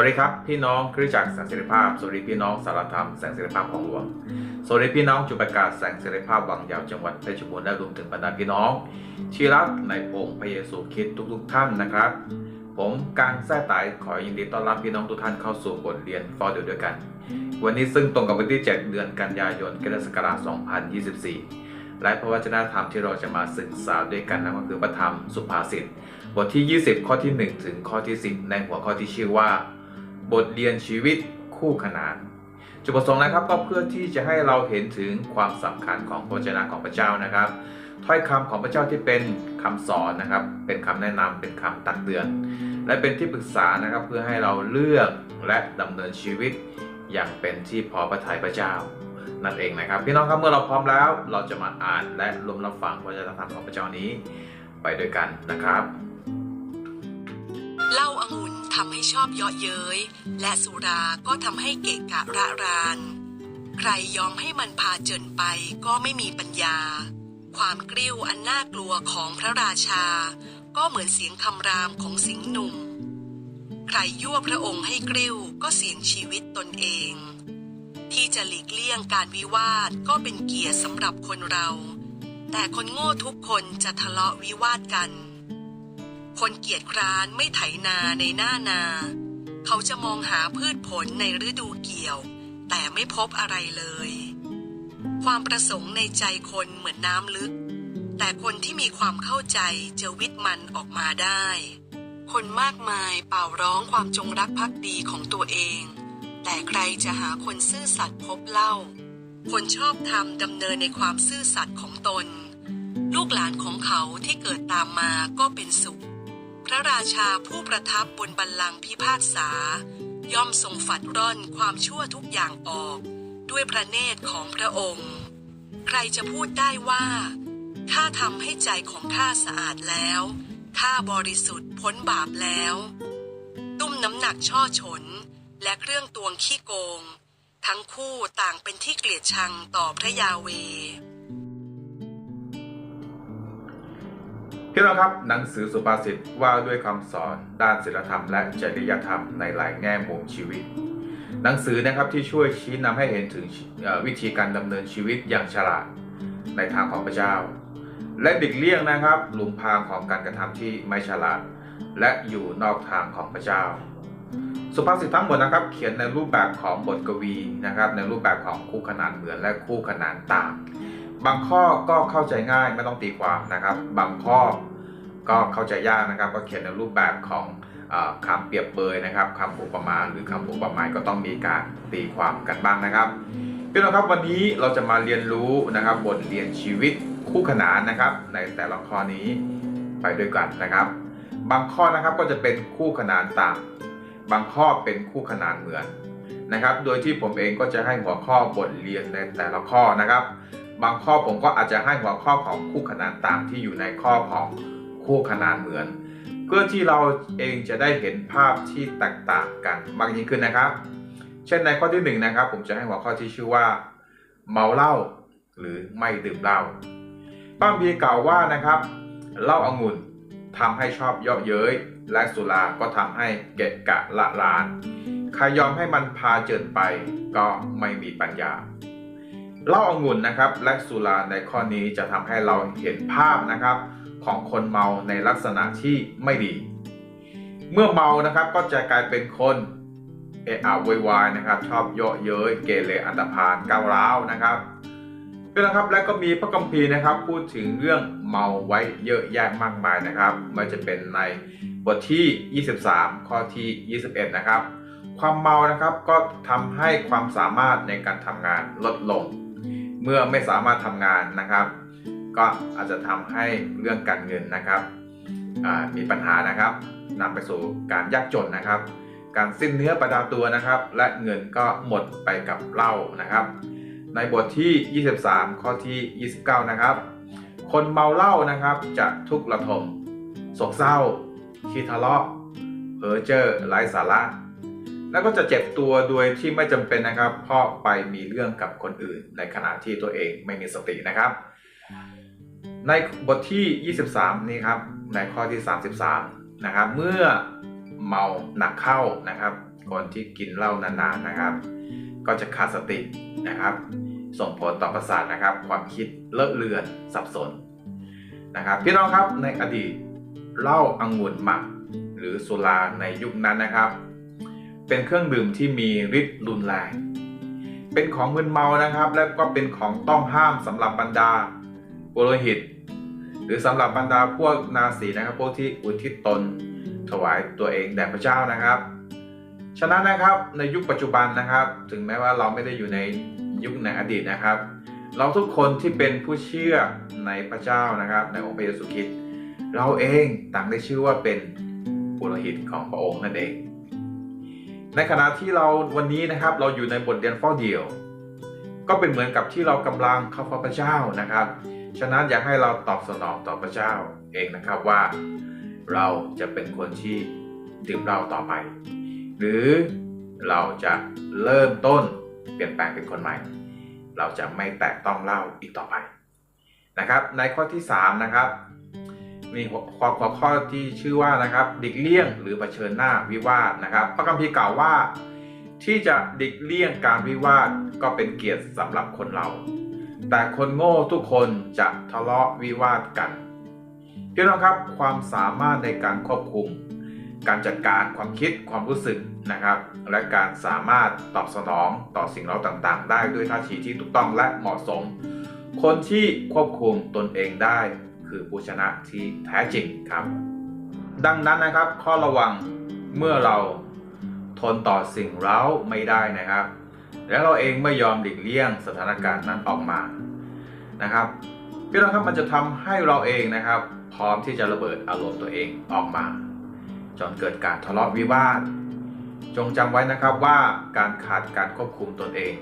วัสดีครับพี่น้องคริสตจักรแสงเสรีภาพ สวัสดีพี่น้องสารธรรมแสงเสรีภาพของหลวง สวัสดีพี่น้องจุประกาศแสงเสรีภาพวังยาวจังหวัดเพชรบูรณ์และรวมถึงบรรดาพี่น้อง ที่รักในองค์พระเยซูคริสต์ทุก ๆ ท่านนะครับ ผมกังแท้ไตขอยินดีต้อนรับพี่น้องทุกท่านเข้าสู่บทเรียนฟอร์เดด้วยกัน วันนี้ซึ่งตรงกับวันที่ 7 เดือนกันยายนคศักราช2024 และพระวจนะธรรมที่เราจะมาศึกษาด้วยกันนั่นก็คือพระธรรมสุภาษิตบทที่ 20 ข้อที่ 1 ถึงข้อที่ 10 ในหัวข้อที่ชื่อว่า บทเรียนชีวิตคู่ขนาน จุดประสงค์นะครับก็เพื่อที่จะให้เราเห็นถึงความสำคัญของพระวจนะของพระเจ้านะครับ ถ้อยคำของพระเจ้าที่เป็นคำสอนนะครับ เป็นคำแนะนำเป็นคำตักเตือน และเป็นที่ปรึกษานะครับเพื่อให้เราเลือกและดำเนินชีวิตอย่างเป็นที่พอพระทัยพระเจ้านั่นเองนะครับพี่น้องครับเมื่อเราพร้อมแล้ว เราจะมาอ่านและรวมรับฟังพระวจนะธรรมของพระเจ้านี้ไปด้วยกันนะครับ เล้าอางุ่น ทำให้ชอบเยาะเย้ย และสุราก็ทำให้เกะกะระราน ใครยอมให้มันพาเจินไปก็ไม่มีปัญญา ความกริ้วอันน่ากลัวของพระราชา ก็เหมือนเสียงคำรามของสิงห์หนุ่ม ใครยั่วพระองค์ให้กริ้วก็เสี่ยงชีวิตตนเอง ที่จะหลีกเลี่ยงการวิวาทก็เป็นเกียรติสำหรับคนเรา แต่คนโง่ทุกคนจะทะเลาะวิวาทกัน คนเกียจคร้านไม่ไถนาในหน้านา เขาจะมองหาพืชผลในฤดูเกี่ยว แต่ไม่พบอะไรเลย ความประสงค์ในใจคนเหมือนน้ำลึก แต่คนที่มีความเข้าใจจะวิทย์มันออกมาได้ คนมากมายเป่าร้องความจงรักภักดีของตัวเอง แต่ใครจะหาคนซื่อสัตย์พบเล่า คนชอบธรรมดำเนินในความซื่อสัตย์ของตน ลูกหลานของเขาที่เกิดตามมาก็เป็นสุข พระราชาผู้ประทับบนบัลลังก์พิพากษา ย่อมทรงฝัดร่อนความชั่วทุกอย่างออก ด้วยพระเนตรของพระองค์ ใครจะพูดได้ว่าข้าทำให้ใจของข้าสะอาดแล้วข้าบริสุทธิ์พ้นบาปแล้ว ตุ้มน้ำหนักช่อฉน และเครื่องตวงขี้โกง ทั้งคู่ต่างเป็นที่เกลียดชังต่อพระยาเว พี่น้องครับหนังสือสุภาษิตว่าด้วยคำสอนด้านศีลธรรมและจริยธรรมในหลายแง่มุมชีวิต หนังสือนะครับที่ช่วยชี้นำให้เห็นถึงวิธีการดำเนินชีวิตอย่างฉลาดในทางของพระเจ้า และดิกเลี่ยงนะครับหลุมพรางของการกระทำที่ไม่ฉลาด และอยู่นอกทางของพระเจ้า สุภาษิตทั้งหมดนะครับ เขียนในรูปแบบของบทกวีนะครับ ในรูปแบบของคู่ขนานเหมือนและคู่ขนานต่าง บางข้อก็เข้าใจง่ายไม่ต้องตีความนะครับ บางข้อก็เข้าใจยากนะครับก็เขียนในรูปแบบของออคำเปรียบเปรยนะครับคำอุปมาหรือคำอุปไมยก็ต้องมีการตีความกันบ้างนะครับพี่น้องครับวันนี้เราจะมาเรียนรู้นะครับบทเรียนชีวิตคู่ขนานนะครับ ในแต่ละข้อนี้ไปด้วยกันนะครับ บางข้อนะครับก็จะเป็นคู่ขนานต่าง บางข้อเป็นคู่ขนานเหมือนนะครับ โดยที่ผมเองก็จะให้หัวข้อบทเรียนในแต่ละข้อนะครับ บางข้อผมก็อาจจะให้หัวข้อของคู่ขนานตางที่อยู่ในข้อของคู่ขนานเหมือน เพื่อที่เราเองจะได้เห็นภาพที่แตกต่างกันมากยิ่งขึ้นนะครับ เช่นในข้อที่หนึ่งนะครับ ผมจะให้หัวข้อที่ชื่อว่า เมาเหล้าหรือไม่ดื่มเหล้าป้าบีกล่าวว่านะครับเหล้าอางุ่นทำให้ชอบเยาะเย้ยและสุราก็ทำให้เกะกะละลาน ใครยอมให้มันพาเจินไปก็ไม่มีปัญญา เหล้าองุ่นนะครับและสุราในข้อนี้จะทำให้เราเห็นภาพนะครับ ของคนเมาในลักษณะที่ไม่ดี เมื่อเมานะครับก็จะกลายเป็นคนเอะอะวยวายนะครับ ชอบเยาะเย้ยเกเรอันตพาลก้าวร้าวนะครับเพื่อนนะครับและก็มีพระคัมภีร์นะครับ พูดถึงเรื่องเมาไว้เยอะแยะมากมายนะครับไม่จะเป็นในบทที่ 23 ข้อที่ 21 นะครับ ความเมานะครับก็ทำให้ความสามารถในการทำงานลดลง เมื่อไม่สามารถทำงานนะครับ ก็อาจจะทำให้เรื่องการเงินนะครับมีปัญหานะครับนำไปสู่การยากจนนะครับ การสิ้นเนื้อประดาตัวนะครับ และเงินก็หมดไปกับเหล้านะครับ ในบทที่ 23 ข้อที่ 29 นะครับ คนเมาเหล้านะครับจะทุกข์ระทมโศกเศร้าคิดทะเลาะเพ้อเจ้อไร้สาระ แล้วก็จะเจ็บตัวโดยที่ไม่จำเป็นนะครับ เพราะไปมีเรื่องกับคนอื่น ในขณะที่ตัวเองไม่มีสตินะครับ ในบทที่ 23 นี้ครับในข้อที่ 33 นะครับ เมื่อเมาหนักเข้านะครับ คนที่กินเหล้านานๆนะครับ ก็จะขาดสตินะครับ ส่งผลต่อประสาทนะครับ ความคิดเลอะเลือนสับสนนะครับ พี่น้องครับในอดีตเหล้าอังุ่นหมัก หรือสุราในยุคนั้นนะครับ เป็นเครื่องดื่มที่มีฤทธิ์รุนแรง เป็นของมึนเมานะครับ และก็เป็นของต้องห้ามสำหรับบรรดาปุโรหิต หรือสำหรับบรรดาพวกนาสีนะครับ พวกที่อุทิศตน ถวายตัวเองแด่พระเจ้านะครับ ฉะนั้นนะครับในยุคปัจจุบันนะครับ ถึงแม้ว่าเราไม่ได้อยู่ในยุคในอดีตนะครับ เราทุกคนที่เป็นผู้เชื่อในพระเจ้านะครับ ในองค์พระเยซูคริสต์เราเองต่างได้ชื่อว่าเป็นปุโรหิตของพระองค์นั่นเอง ในขณะที่เราวันนี้นะครับเราอยู่ในบทเรียนเฝ้าเดี่ยว ก็เป็นเหมือนกับที่เรากำลังเข้าเฝ้าพระเจ้านะครับ ฉะนั้นอยากให้เราตอบสนองต่อพระเจ้าเองนะครับว่า เราจะเป็นคนที่ดื่มเหล้าต่อไป หรือเราจะเริ่มต้นเปลี่ยนแปลงเป็นคนใหม่ เราจะไม่แตะต้องเหล้าอีกต่อไปนะครับ ในข้อที่3นะครับ มีหัวข้อหัวข้อที่ชื่อว่านะครับดิกเลี่ยงหรือเผชิญหน้าวิวาทนะครับ พระคัมภีร์กล่าวว่า ที่จะดิกเลี่ยงการวิวาทก็เป็นเกียรติสำหรับคนเรา แต่คนโง่ทุกคนจะทะเลาะวิวาทกันพี่น้องครับความสามารถในการควบคุม การจัดการความคิดความรู้สึกนะครับ และการสามารถตอบสนองต่อสิ่งเร้าต่างๆ ได้ด้วยท่าทีที่ถูกต้องและเหมาะสม คนที่ควบคุมตนเองได้ คือผู้ชนะที่แท้จริงครับ ดังนั้นนะครับ ข้อระวังเมื่อเราทนต่อสิ่งเร้าไม่ได้นะครับ และเราเองไม่ยอมหลีกเลี่ยงสถานการณ์นั้นออกมานะครับพี่น้องครับมันจะทำให้เราเองนะครับ พร้อมที่จะระเบิดอารมณ์ตัวเองออกมา จนเกิดการทะเลาะวิวาท จงจำไว้นะครับว่าการขาดการควบคุมตนเอง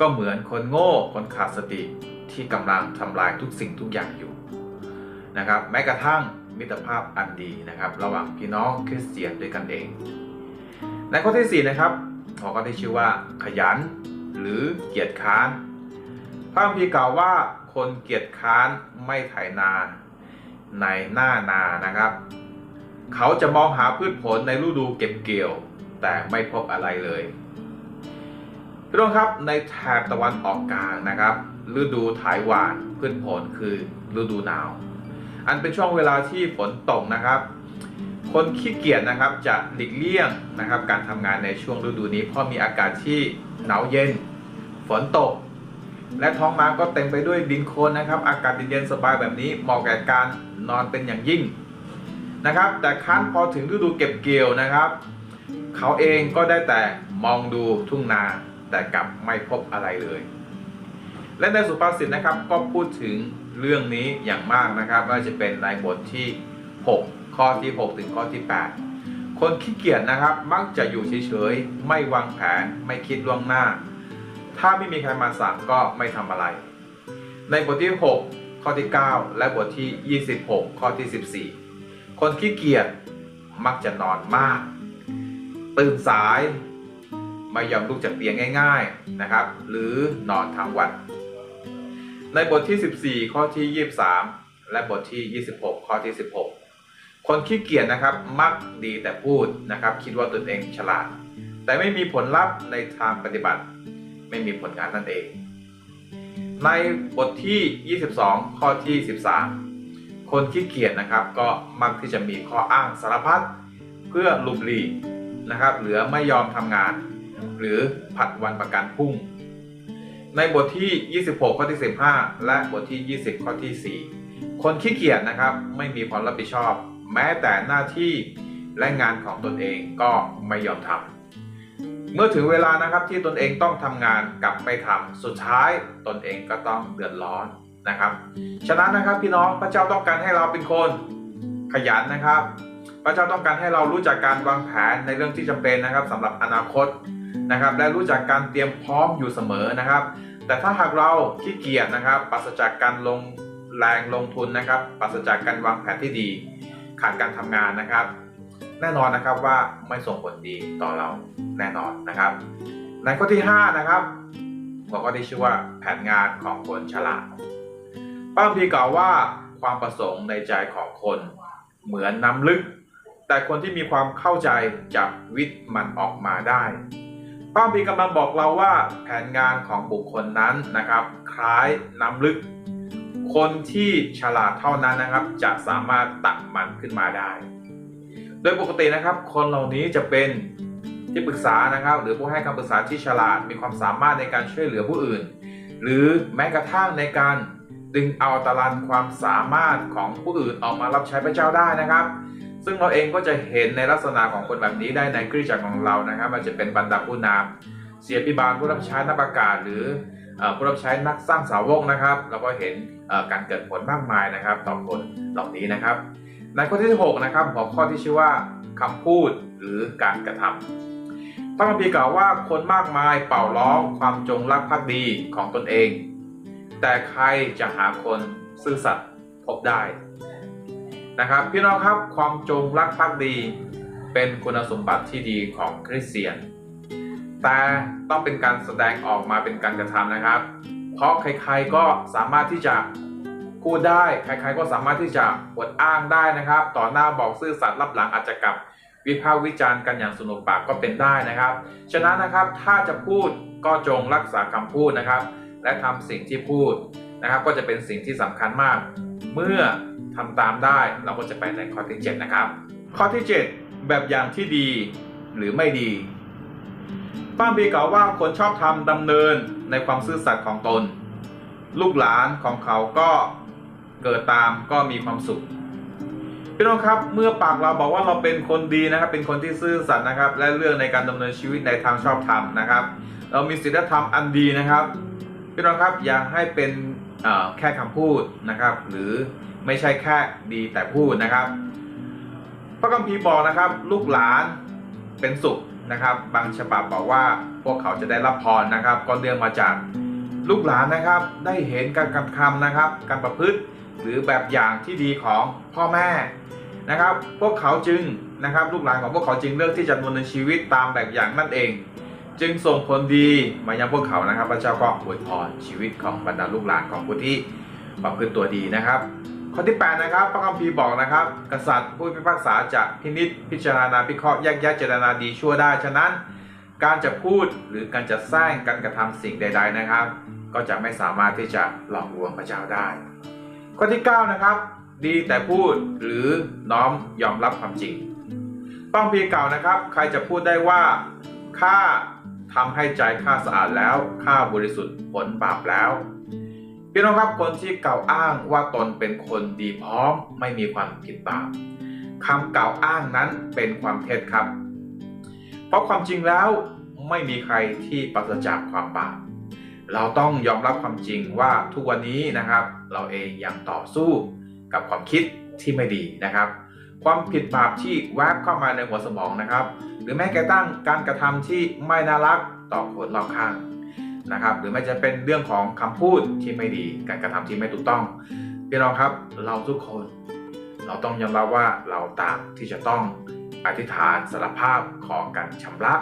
ก็เหมือนคนโง่คนขาดสติที่กำลังทำลายทุกสิ่งทุกอย่างอยู่ นะครับ แม้กระทั่งมิตรภาพอันดีนะครับ ระหว่างพี่น้องคริสเตียนด้วยกันเอง ในข้อที่ 4 นะครับหัวข้อที่ชื่อว่า ขยัน หรือเกียจค้านพระคัมภีร์กล่าวว่าคนเกียจค้านไม่ไถนาในหน้านานะครับ เขาจะมองหาพืชผลในฤดูเก็บเกี่ยว แต่ไม่พบอะไรเลยพี่น้องครับในแถบตะวันออกกลางนะครับ ฤดูถ่ายหวานพืชผลคือฤดูหนาว อันเป็นช่วงเวลาที่ฝนตกนะครับ คนขี้เกียจนะครับจะหลีกเลี่ยงนะครับ การทำงานในช่วงฤดูนี้ เพราะมีอากาศที่หนาวเย็น ฝนตก และท้องม้าก็เต็มไปด้วยดินโคลนนะครับ อากาศเย็นๆสบายแบบนี้เหมาะแก่การนอนเป็นอย่างยิ่งนะครับ แต่คั้นพอถึงฤดูเก็บเกี่ยวนะครับ เขาเองก็ได้แต่มองดูทุ่งนาแต่กลับไม่พบอะไรเลย และในสุภาษิตนะครับก็พูดถึง เรื่องนี้อย่างมากนะครับว่าจะเป็นในบทที่ 6 ข้อที่ 6 ถึงข้อที่ 8 คนขี้เกียจนะครับ มักจะอยู่เฉยๆ ไม่วางแผนไม่คิดล่วงหน้า ถ้าไม่มีใครมาสั่งก็ไม่ทำอะไร ในบทที่ 6 ข้อที่ 9 และบทที่ 26 ข้อที่ 14 คนขี้เกียจมักจะนอนมาก ตื่นสายไม่ยอมลุกจากเตียงง่าย ๆนะครับ หรือนอนทั้งวัน ในบทที่ 14 ข้อที่ 23 และบทที่ 26 ข้อที่ 16 คนขี้เกียจนะครับมักดีแต่พูดนะครับ คิดว่าตนเองฉลาด แต่ไม่มีผลลัพธ์ในทางปฏิบัติ ไม่มีผลงานนั่นเอง ในบทที่ 22 ข้อที่ 13 คนขี้เกียจนะครับ ก็มักที่จะมีข้ออ้างสารพัดเพื่อลุบหลีกนะครับ เหลือไม่ยอมทำงาน หรือผัดวันประกันพรุ่ง ในบทที่ 26 ข้อที่ 15 และบทที่ 20 ข้อที่ 4 คนขี้เกียจนะครับไม่มีความรับผิดชอบ แม้แต่หน้าที่และงานของตนเองก็ไม่ยอมทำเมื่อถึงเวลานะครับที่ตนเองต้องทำงานกลับไปทำสุดท้ายตนเองก็ต้องเดือดร้อนนะครับ ฉะนั้นนะครับพี่น้องพระเจ้าต้องการให้เราเป็นคนขยันนะครับ พระเจ้าต้องการให้เรารู้จักการวางแผนในเรื่องที่จำเป็นนะครับสำหรับอนาคต นะครับ และรู้จักการเตรียมพร้อมอยู่เสมอนะครับ แต่ถ้าหากเราขี้เกียจนะครับปราศจากการลงแรงลงทุนนะครับปราศจากการวางแผนที่ดี ขาดการทำงานนะครับ แน่นอนนะครับว่าไม่ส่งผลดีต่อเราแน่นอนนะครับ ในข้อที่ 5 นะครับหัวข้อที่ชื่อว่าแผนงานของคนฉลาดป้าพีกล่าวว่าความประสงค์ในใจของคนเหมือนน้ำลึก แต่คนที่มีความเข้าใจจะวิทย์มันออกมาได้ ป้าพีกำลังบอกเราว่าแผนงานของบุคคลนั้นนะครับ คล้ายน้ำลึก คนที่ฉลาดเท่านั้นนะครับ จะสามารถตักมันขึ้นมาได้ โดยปกตินะครับ คนเหล่านี้จะเป็นที่ปรึกษานะครับ หรือผู้ให้คำปรึกษาที่ฉลาดมีความสามารถในการช่วยเหลือผู้อื่น หรือแม้กระทั่งในการดึงเอาตาลันความสามารถของผู้อื่นออกมารับใช้พระเจ้าได้นะครับ ซึ่งเราเองก็จะเห็นในลักษณะของคนแบบนี้ได้ในคริสตจักรของเรานะครับมันจะเป็นบรรดาผู้นำเสียพิบาลผู้รับใช้นักประกาศหรือผู้รับใช้นักสร้างสาวกนะครับเราก็เห็นการเกิดผลมากมายนะครับต่อคนเหล่านี้นะครับ ในข้อที่6นะครับหัวข้อที่ชื่อว่าคำพูดหรือการกระทำพระคัมภีร์กล่าวว่าคนมากมายเป่าร้องความจงรักภักดีของตนเอง แต่ใครจะหาคนซื่อสัตย์พบได้ นะครับ พี่น้องครับความจงรักภักดีเป็นคุณสมบัติที่ดีของคริสเตียน แต่ต้องเป็นการแสดงออกมาเป็นการกระทำนะครับ เพราะใครๆก็สามารถที่จะพูดได้ใครๆก็สามารถที่จะอวดอ้างได้นะครับ ต่อหน้าบอกซื่อสัตย์รับหลังอาจจะกลับวิพากษ์วิจารณ์กันอย่างสนุกปากก็เป็นได้นะครับ ฉะนั้นนะครับถ้าจะพูดก็จงรักษาคำพูดนะครับ และทำสิ่งที่พูดนะครับ ก็จะเป็นสิ่งที่สำคัญมาก เมื่อทำตามได้เราก็จะไปในข้อที่ 7 นะครับ ข้อที่ 7 แบบอย่างที่ดีหรือไม่ดีป้าบีกล่าวว่าคนชอบทำดำเนินในความซื่อสัตย์ของตน ลูกหลานของเขาก็เกิดตามก็มีความสุขพี่น้องครับเมื่อปากเราบอกว่าเราเป็นคนดีนะครับ เป็นคนที่ซื่อสัตย์นะครับ และเลือกในการดำเนินชีวิตในทางชอบธรรมนะครับ เรามีศีลธรรมอันดีนะครับ พี่น้องครับอย่าให้เป็นแค่คำพูดนะครับ หรือไม่ใช่แค่ดีแต่พูดนะครับ พระคัมภีร์บอกนะครับ ลูกหลานเป็นสุขนะครับ บางฉบับบอกว่าพวกเขาจะได้รับพรนะครับ ก็เนื่องมาจากลูกหลานนะครับ ได้เห็นการกระทำนะครับ การประพฤติหรือแบบอย่างที่ดีของพ่อแม่นะครับ พวกเขาจึงนะครับ ลูกหลานของพวกเขาจึงเลือกที่จะดำเนินชีวิตตามแบบอย่างนั่นเอง จึงส่งผลดีมายังพวกเขานะครับพระเจ้าก็อวยพรชีวิตของบรรดาลูกหลานของผู้ที่ประพฤติตัวดีนะครับ ข้อที่ 8 นะครับ พระคัมภีร์บอกนะครับ กษัตริย์ผู้พิพากษาจะพินิจพิจารณาพิเคราะห์แยกแยะเจตนาดีชั่วได้ฉะนั้น การจะพูดหรือการจะสร้างการกระทำสิ่งใด ๆนะครับ ก็จะไม่สามารถที่จะหลอกลวงพระเจ้าได้ ข้อที่ 9 นะครับ ดีแต่พูดหรือน้อมยอมรับความจริงป้องพีเก่านะครับ ใครจะพูดได้ว่าข้า ทำให้ใจข้าสะอาดแล้วข้าบริสุทธิ์ผลบาปแล้ว พี่น้องครับคนที่กล่าวอ้างว่าตนเป็นคนดีพร้อมไม่มีความผิดบาปคำกล่าวอ้างนั้นเป็นความเท็จครับ เพราะความจริงแล้วไม่มีใครที่ปราศจากความบาปเราต้องยอมรับความจริงว่าทุกวันนี้นะครับ เราเองยังต่อสู้กับความคิดที่ไม่ดีนะครับ ความผิดบาปที่แวบเข้ามาในหัวสมองนะครับ หรือแม้กระทั่งการกระทำที่ไม่น่ารักต่อคนรอบข้างนะครับ หรือไม่จะเป็นเรื่องของคำพูดที่ไม่ดี การกระทำที่ไม่ถูกต้องพี่น้องครับเราทุกคน เราต้องยอมรับว่าเราต่างที่จะต้องอธิษฐานสารภาพขอการชำระ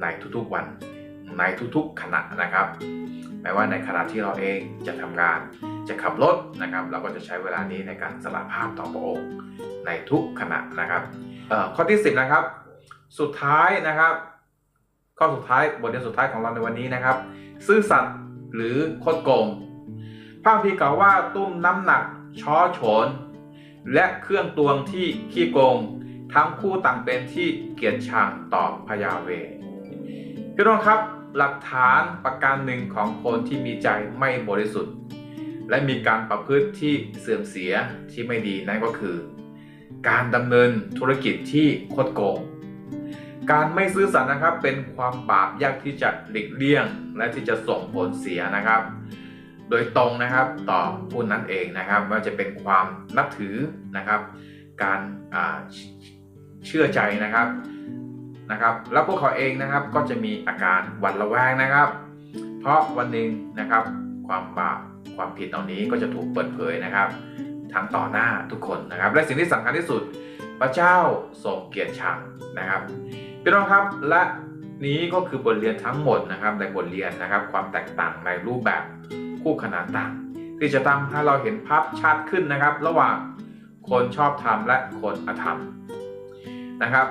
ในทุกๆวันในทุกๆขณะนะครับ ม้ว่าในขณะที่เราเองจะทำงานจะขับรถนะครับ เราก็จะใช้เวลานี้ในการสารภาพต่อพระองค์ในทุกขณะนะครับข้อที่ 10 นะครับ สุดท้ายนะครับ ข้อสุดท้ายบทเรียนสุดท้ายของเราในวันนี้นะครับ ซื่อสัตย์หรือคดโกงพระพีกล่าวว่าตุ้มน้ำหนักช้อโฉนและเครื่องตวงที่ขี้โกง ทั้งคู่ต่างเป็นที่เกียรติชังต่อพยาเวพี่น้องครับ หลักฐานประการหนึ่งของคนที่มีใจไม่บริสุทธิ์ และมีการประพฤติที่เสื่อมเสียที่ไม่ดีนั่นก็คือ การดำเนินธุรกิจที่คดโกง การไม่ซื่อสัตย์นะครับเป็นความบาปยากที่จะหลีกเลี่ยง และที่จะส่งผลเสียนะครับ โดยตรงนะครับต่อผู้นั้นเองนะครับว่าจะเป็นความนับถือนะครับ การเชื่อใจนะครับ นะครับ แล้วพวกเขาเองนะครับก็จะมีอาการหวั่นระแวงนะครับ เพราะวันหนึ่งนะครับ ความบาปความผิดเหล่านี้ก็จะถูกเปิดเผยนะครับทั้งต่อหน้าทุกคนนะครับ และสิ่งที่สำคัญที่สุด พระเจ้าทรงเกียรติชังนะครับพี่น้องครับและนี้ก็คือบทเรียนทั้งหมดนะครับในบทเรียนนะครับ ความแตกต่างในรูปแบบคู่ขนานต่าง ที่จะทำให้เราเห็นภาพชัดขึ้นนะครับ ระหว่างคนชอบธรรมและคนอธรรมนะครับ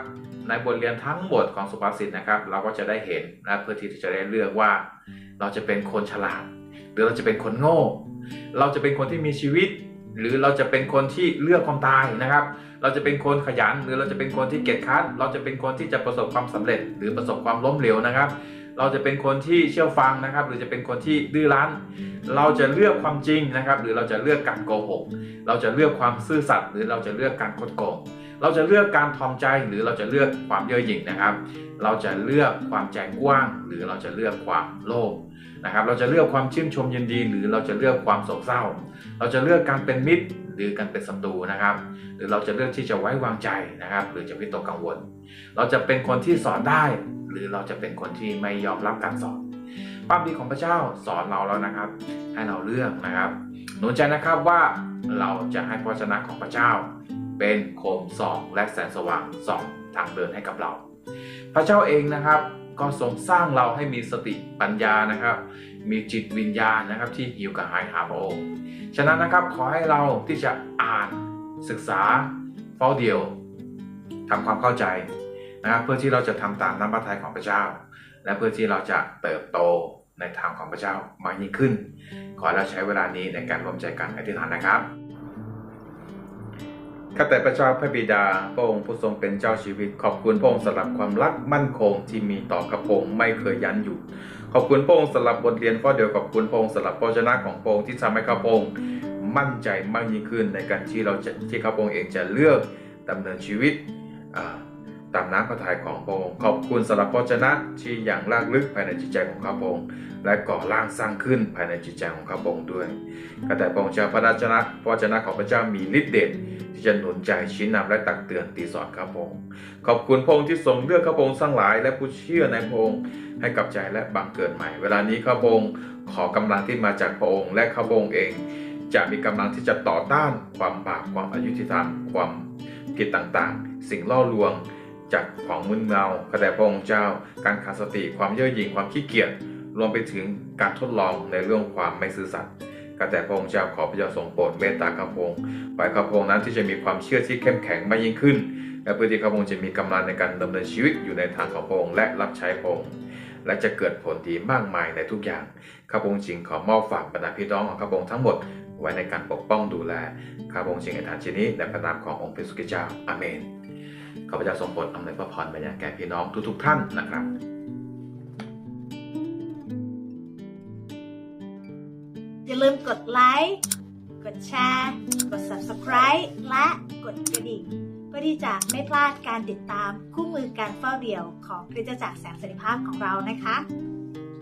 ในบทเรียนทั้งหมดของสุภาษิตนะครับ เราก็จะได้เห็นนะเพื่อที่จะได้เลือกว่า เราจะเป็นคนฉลาด หรือเราจะเป็นคนโง่ เราจะเป็นคนที่มีชีวิต หรือเราจะเป็นคนที่เลือกความตายนะครับ เราจะเป็นคนขยัน หรือเราจะเป็นคนที่เกียจคร้านเราจะเป็นคนที่จะประสบความสำเร็จ หรือประสบความล้มเหลวนะครับ เราจะเป็นคนที่เชื่อฟังนะครับ หรือจะเป็นคนที่ดื้อรั้น เราจะเลือกความจริงนะครับ หรือเราจะเลือกการโกหก เราจะเลือกความซื่อสัตย์หรือเราจะเลือกการคดโกง เราจะเลือกการทอมใจหรือเราจะเลือกความเย่อหยิ่งนะครับ เราจะเลือกความใจกว้าง หรือเราจะเลือกความโลภนะครับ เราจะเลือกความชื่นชมยินดี หรือเราจะเลือกความโศกเศร้า เราจะเลือกการเป็นมิตรหรือการเป็นศัตรูนะครับ หรือเราจะเลือกที่จะไว้วางใจนะครับ หรือจะวิตกกังวล เราจะเป็นคนที่สอนได้ หรือเราจะเป็นคนที่ไม่ยอมรับการสอนความดีของพระเจ้าสอนเราแล้วนะครับ ให้เราเลือกนะครับ หนุนใจนะครับว่าเราจะให้พระวจนะของพระเจ้า เป็นโคมส่องและแสงสว่างส่องทางเดินให้กับเรา พระเจ้าเองนะครับก็ทรงสร้างเราให้มีสติปัญญานะครับ มีจิตวิญญาณนะครับที่หิวกระหายหาพระองค์ ฉะนั้นนะครับขอให้เราที่จะอ่านศึกษาเฝ้าเดียวทำความเข้าใจนะครับเพื่อที่เราจะทำตามน้ำพระทัยของพระเจ้า และเพื่อที่เราจะเติบโตในทางของพระเจ้ามากยิ่งขึ้น ขอเราใช้เวลานี้ในการรวมใจกันอธิษฐานนะครับ ข้าแต่พระเจ้าพระบิดา พระองค์ผู้ทรงเป็นเจ้าชีวิต ขอบคุณพระองค์สำหรับความรักมั่นคงที่มีต่อกระผมไม่เคยยันหยุดขอบคุณพระองค์สำหรับบทเรียนข้อเดียวขอบคุณพระองค์สำหรับพระชนะของพระองค์ที่ทำให้ข้าพระองค์มั่นใจมากยิ่งขึ้นในการที่เราจะที่ข้าพระองค์เองจะเลือกดำเนินชีวิตอ่า ตามน้ำพระทัยของพระองค์ขอบคุณสำหรับพระชนะที่อย่างลากลึกภายในจิตใจของข้าพระองค์และก่อร่างสร้างขึ้นภายในจิตใจของข้าพระองค์ด้วยข้าแต่พระองค์เจ้าพระราชนะพระชนะของพระเจ้ามีฤทธิ์เดชที่จะหนุนใจชี้นำและตักเตือนตีสอนข้าพระองค์ขอบคุณพระองค์ที่ทรงเลือกข้าพระองค์สร้างหลาย และผู้เชื่อในพระองค์ให้กับใจและบังเกิดใหม่ เวลานี้ข้าพระองค์ขอกำลังที่มาจากพระองค์และข้าพระองค์เอง จะมีกำลังที่จะต่อต้านความบาปความอายุติธรรมความผิดต่างๆ สิ่งล่อลวง จากของมึนเมาข้าแต่พระองค์เจ้า การขาดสติความเย่อหยิ่งความขี้เกียจรวมไปถึงการทดลองในเรื่องความไม่ซื่อสัตย์ข้าแต่พระองค์เจ้าขอพระเจ้าทรงโปรดเมตตาข้าพงค์ฝ่ายข้าพงค์นั้นที่จะมีความเชื่อที่เข้มแข็งมากยิ่งขึ้น และเพื่อที่ข้าพงค์จะมีกำลังในการดำเนินชีวิตอยู่ในทางของพระองค์และรับใช้พระองค์และจะเกิดผลดีมากมายในทุกอย่าง ข้าพงค์จริงขอมอบฝากบรรดาพี่น้องของข้าพงค์ทั้งหมด ไว้ในการปกป้องดูแล ข้าพงค์จริงในฐานชนี้ในพระนามขององค์พระสุกิเจ้าอาเมน ข้าพเจ้าทรงโปรดอำนวยพระพรไปยังแก่พี่น้องทุกๆท่านนะครับอย่าลืมกดไลค์กดแชร์กด subscribe และกดกระดิ่งเพื่อที่จะไม่พลาดการติดตามคู่มือการเฝ้าเดี่ยวของคริสตจักรแสงสันติภาพของเรานะคะ